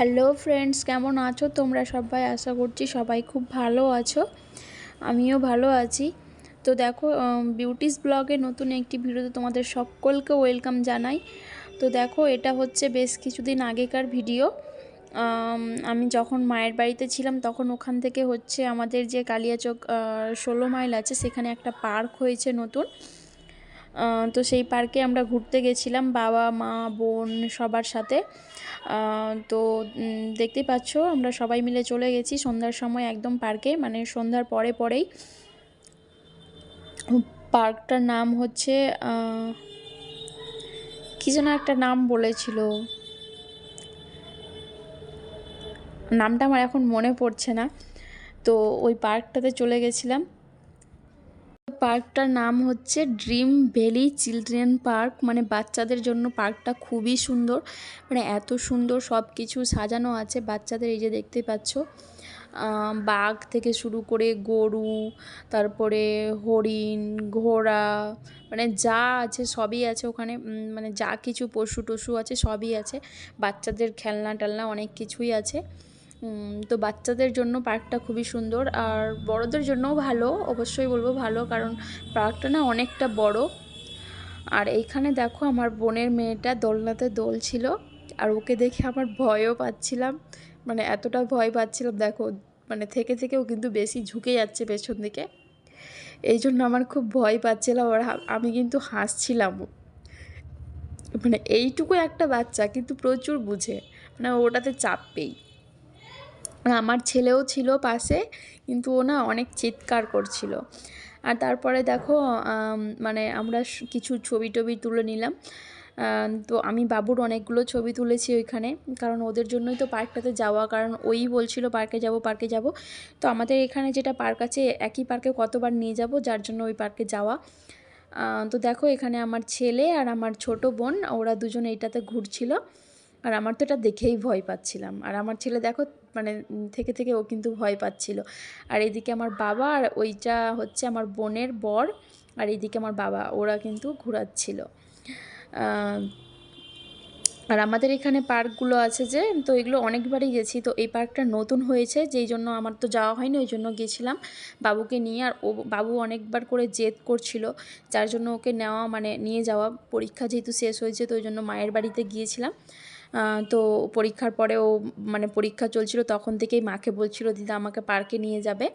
Hello friends কেমন আছো তোমরা সবাই? আশা করছি সবাই খুব ভালো আছো। আমিও ভালো আছি। তো দেখো বিউটিস ব্লগে নতুন একটি ভিডিওতে তোমাদের সকলকে ওয়েলকাম জানাই। তো দেখো, এটা হচ্ছে বেশ কিছুদিন আগেকার ভিডিও। আমি যখন মায়ের বাড়িতে ছিলাম, তখন ওখান থেকে হচ্ছে আমাদের যে কালিয়াচক ষোলো মাইল আছে, সেখানে একটা পার্ক হয়েছে নতুন। তো সেই পার্কে আমরা ঘুরতে গেছিলাম, বাবা, মা, বোন সবার সাথে। তো দেখতেই পাচ্ছ, আমরা সবাই মিলে চলে গেছি সন্ধ্যার সময় একদম পার্কে মানে সন্ধ্যার পরে পরেই। পার্কটার নাম হচ্ছে কি যেন একটা নাম বলেছিল। নামটা আমার এখন মনে পড়ছে না। তো ওই পার্কটাতে চলে গেছিলাম। পার্কটার নাম হচ্ছে ড্রিম ভ্যালি চিলড্রেন পার্ক। মানে বাচ্চাদের জন্য পার্কটা খুবই সুন্দর। মানে এত সুন্দর সব কিছু সাজানো আছে বাচ্চাদের, এই যে দেখতে পাচ্ছ। বাঘ থেকে শুরু করে গরু, তারপরে হরিণ, ঘোড়া মানে যা আছে সবই আছে ওখানে। মানে যা কিছু পশু টশু আছে সবই আছে। বাচ্চাদের খেলনা টেলনা অনেক কিছুই আছে। তো বাচ্চাদের জন্য পার্কটা খুবই সুন্দর আর বড়দের জন্যও ভালো, অবশ্যই বলব ভালো, কারণ পার্কটা না অনেকটা বড়। আর এইখানে দেখো আমার বোনের মেয়েটা দোলনাতে দোল ছিল, আর ওকে দেখে আমার ভয়ও পাচ্ছিলাম। মানে এতটা ভয় পাচ্ছিলাম, দেখো মানে থেকে থেকেও কিন্তু বেশি ঝুঁকে যাচ্ছে পেছন দিকে। এই জন্য আমার খুব ভয় পাচ্ছিলাম, আর আমি কিন্তু হাসছিলাম। মানে এইটুকু একটা বাচ্চা, কিন্তু প্রচুর বুঝে। মানে ওটাতে চাপ চাপবেই। আমার ছেলেও ছিল পাশে, কিন্তু ও না অনেক চিৎকার করছিল। আর তারপরে দেখো মানে আমরা কিছু ছবি টবি তুলে নিলাম। তো আমি বাবুর অনেকগুলো ছবি তুলেছি ওইখানে, কারণ ওদের জন্যই তো পার্কটাতে যাওয়া, কারণ ওই বলছিল পার্কে যাব পার্কে যাব। তো আমাদের এখানে যেটা পার্ক আছে, একই পার্কে কতবার নিয়ে যাব, যার জন্য ওই পার্কে যাওয়া। তো দেখো এখানে আমার ছেলে আর আমার ছোট বোন, ওরা দুজন এইটাতে ঘুরছিল। আর আমার তো এটা দেখেই ভয় পাচ্ছিলাম। আর আমার ছেলে দেখো মানে থেকে থেকে ও কিন্তু ভয় পাচ্ছিল। আর এদিকে আমার বাবা আর ওইটা হচ্ছে আমার বোনের বর আর এদিকে আমার বাবা, ওরা কিন্তু ঘোরাচ্ছিল। আর আমাদের এখানে পার্কগুলো আছে যে, তো এগুলো অনেকবারই গেছি। তো এই পার্কটা নতুন হয়েছে, যেই জন্য আমার তো যাওয়া হয়নি, ওই জন্য গেছিলাম বাবুকে নিয়ে। আর ও, বাবু অনেকবার করে জেদ করছিল, যার জন্য ওকে নেওয়া মানে নিয়ে যাওয়া। পরীক্ষা যেহেতু শেষ হয়েছে, তো ওই জন্য মায়ের বাড়িতে গিয়েছিলাম। তো পরীক্ষার পরে ও মানে পরীক্ষা চলছিল, তখন থেকেই মাকে বলছিল, দিদা, আমাকে পার্কে নিয়ে যাবে।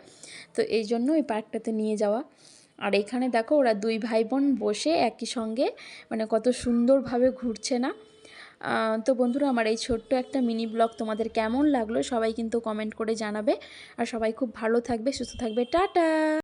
তো এই জন্য ওই পার্কটাতে নিয়ে যাওয়া। আর এখানে দেখো, ওরা দুই ভাই বোন বসে একই সঙ্গে মানে কত সুন্দরভাবে ঘুরছে না। তো বন্ধুরা, আমার এই ছোট্ট একটা মিনি ব্লগ তোমাদের কেমন লাগল, সবাই কিন্তু কমেন্ট করে জানাবে। আর সবাই খুব ভালো থাকবে, সুস্থ থাকবে। টাটা!